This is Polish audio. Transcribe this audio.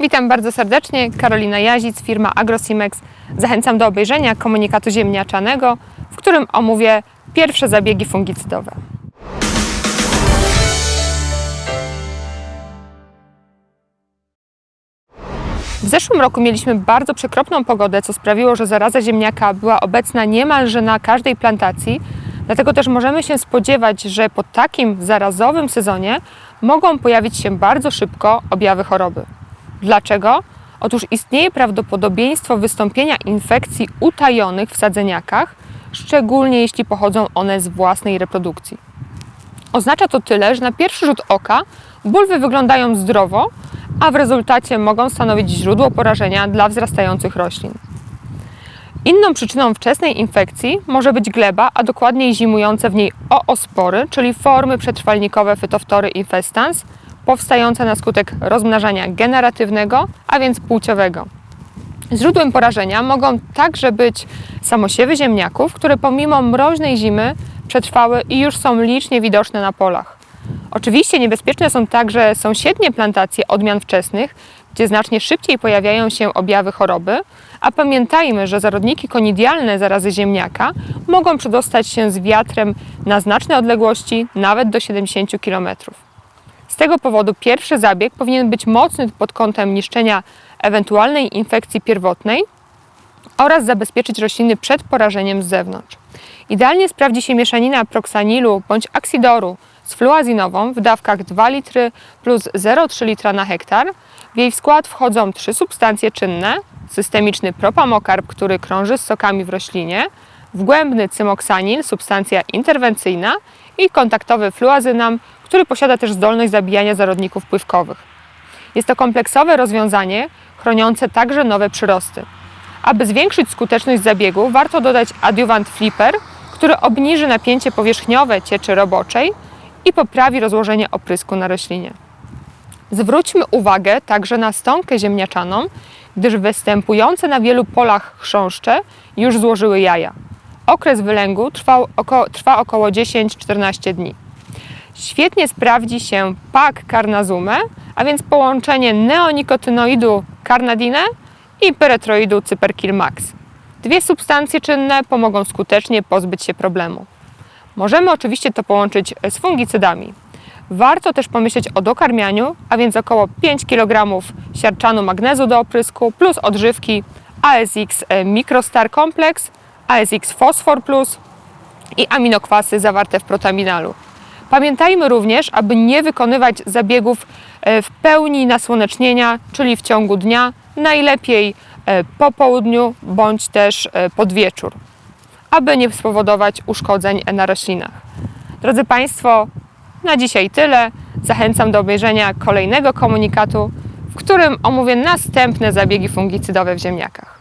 Witam bardzo serdecznie, Karolina Jazic, firma AgroSimex. Zachęcam do obejrzenia komunikatu ziemniaczanego, w którym omówię pierwsze zabiegi fungicydowe. W zeszłym roku mieliśmy bardzo przekropną pogodę, co sprawiło, że zaraza ziemniaka była obecna niemalże na każdej plantacji. Dlatego też możemy się spodziewać, że po takim zarazowym sezonie mogą pojawić się bardzo szybko objawy choroby. Dlaczego? Otóż istnieje prawdopodobieństwo wystąpienia infekcji utajonych w sadzeniakach, szczególnie jeśli pochodzą one z własnej reprodukcji. Oznacza to tyle, że na pierwszy rzut oka bulwy wyglądają zdrowo, a w rezultacie mogą stanowić źródło porażenia dla wzrastających roślin. Inną przyczyną wczesnej infekcji może być gleba, a dokładniej zimujące w niej oospory, czyli formy przetrwalnikowe Phytophtory infestans, powstające na skutek rozmnażania generatywnego, a więc płciowego. Źródłem porażenia mogą także być samosiewy ziemniaków, które pomimo mroźnej zimy przetrwały i już są licznie widoczne na polach. Oczywiście niebezpieczne są także sąsiednie plantacje odmian wczesnych, gdzie znacznie szybciej pojawiają się objawy choroby, a pamiętajmy, że zarodniki konidialne zarazy ziemniaka mogą przedostać się z wiatrem na znaczne odległości, nawet do 70 km. Z tego powodu pierwszy zabieg powinien być mocny pod kątem niszczenia ewentualnej infekcji pierwotnej oraz zabezpieczyć rośliny przed porażeniem z zewnątrz. Idealnie sprawdzi się mieszanina proksanilu bądź aksidoru z fluazinową w dawkach 2 litry plus 0,3 litra na hektar. W jej skład wchodzą trzy substancje czynne: systemiczny propamokarb, który krąży z sokami w roślinie, wgłębny cymoksanil, substancja interwencyjna i kontaktowy fluazynam, który posiada też zdolność zabijania zarodników pływkowych. Jest to kompleksowe rozwiązanie chroniące także nowe przyrosty. Aby zwiększyć skuteczność zabiegu, warto dodać adiuwant flipper, który obniży napięcie powierzchniowe cieczy roboczej i poprawi rozłożenie oprysku na roślinie. Zwróćmy uwagę także na stąkę ziemniaczaną, gdyż występujące na wielu polach chrząszcze już złożyły jaja. Okres wylęgu trwał oko, trwa około 10-14 dni. Świetnie sprawdzi się pak carnazume, a więc połączenie neonikotynoidu carnadine i pyretroidu cyperkil max. Dwie substancje czynne pomogą skutecznie pozbyć się problemu. Możemy oczywiście to połączyć z fungicydami. Warto też pomyśleć o dokarmianiu, a więc około 5 kg siarczanu magnezu do oprysku plus odżywki ASX Microstar Complex, ASX Phosphor Plus i aminokwasy zawarte w protaminalu. Pamiętajmy również, aby nie wykonywać zabiegów e, w pełni nasłonecznienia, czyli w ciągu dnia, najlepiej e, po południu bądź też e, pod wieczór, aby nie spowodować uszkodzeń na roślinach. Drodzy Państwo, na dzisiaj tyle. Zachęcam do obejrzenia kolejnego komunikatu, w którym omówię następne zabiegi fungicydowe w ziemniakach.